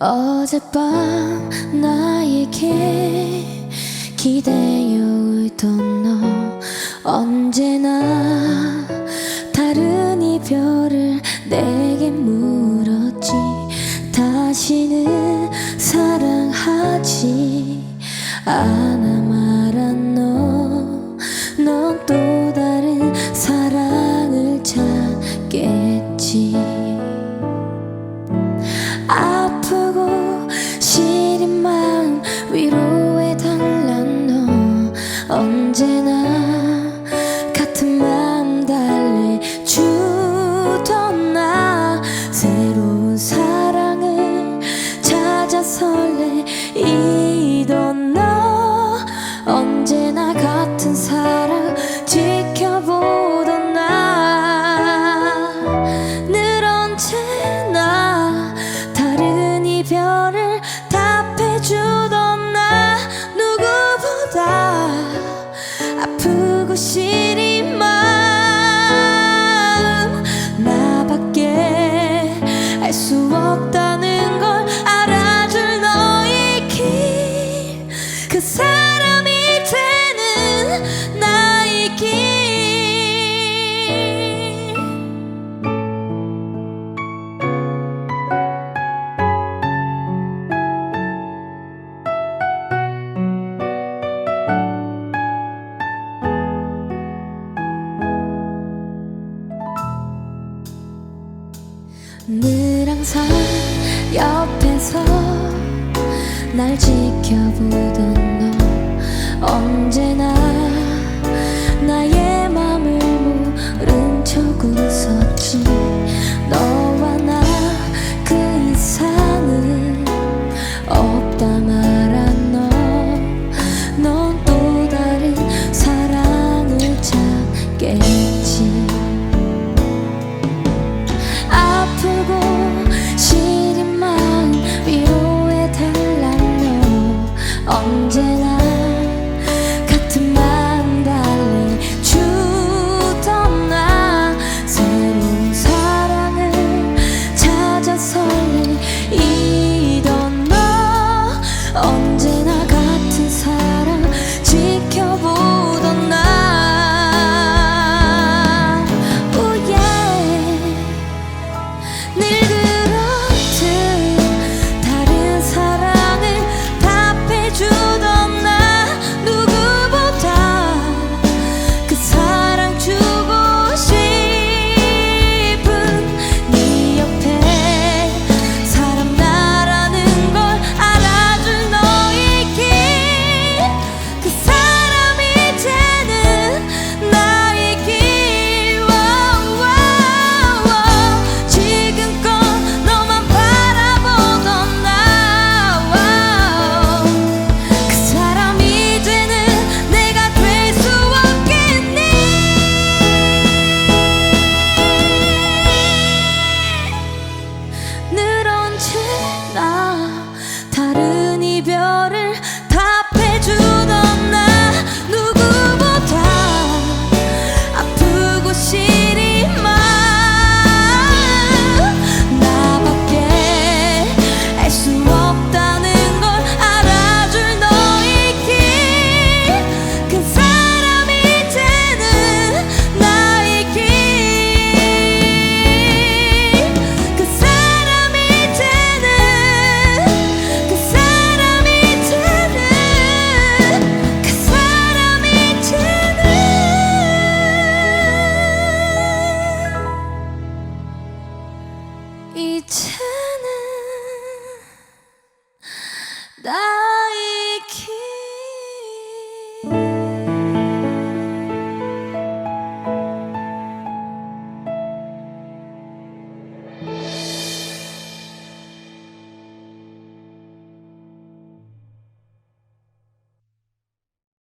어젯밤 나에게 기대어 울던 너. 언제나 다른 이별을 내게 물었지. 다시는 사랑하지 않아 心。 늘 항상 옆에서 날 지켜보던 너 언제나 人间